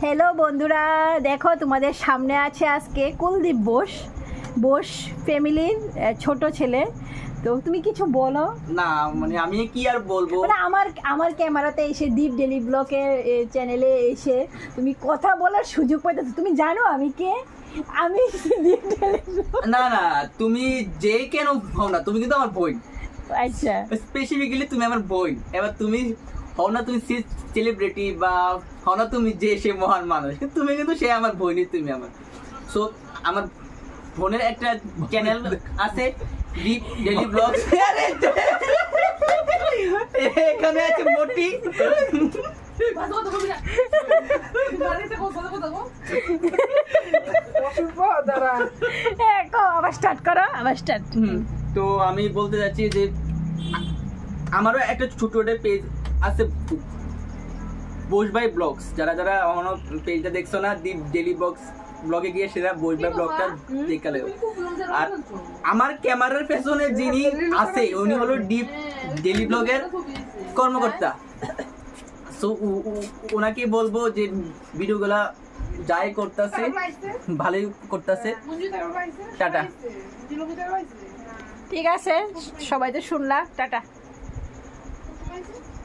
Hello বন্ধুরা। দেখো তোমাদের সামনে আছে আজকে কুলদীপ বোস। বোস ফ্যামিলির ছোট ছেলে। তো তুমি কিছু বলো? না মানে আমি কি আর বলব? মানে আমার আমার ক্যামেরাতে এসে দীপ ডেলি ব্লকের চ্যানেলে এসে তুমি কথা বলার সুযোগ পাইতেছো। তুমি জানো আমি কে? আমি দীপ ডেলি না না তুমি যে কেন হও না তুমি কিন্তু আমার বোন। আচ্ছা। স্পেসিফিক্যালি তুমি আমার বোন। এবার তুমি হও না তুমি সেলিব্রিটি বা হও না তুমি যে সে মহান মানুষ তুমি কিন্তু সে আমার বোনই তুমি আমার। সো আমার বোনের একটা চ্যানেল আছে ডিপ ডেলি ব্লগ এখানে আছে মোটি। আবার স্টার্ট করো আবার স্টার্ট হুম, তো আমি বলতে চাচ্ছি যে আমারও একটা ছোট পেজ আছে বোস ভাই ব্লগস যারা যারা এখনও পেজটা দেখছ না দি ডেলি ব্লগস ব্লগে গিয়ে সেটা বোস ভাই ব্লগটা দেখালে আর আমার ক্যামেরার পেছনে যিনি আছে উনি হলো ডিপ ডেলি ব্লগের কর্মকর্তা। সো ওনাকে বলব যে ভিডিওগুলা যাই করতেছে ভালোই করতেছে। টাটা। ঠিক আছে সবাই তো শুনলা। টাটা।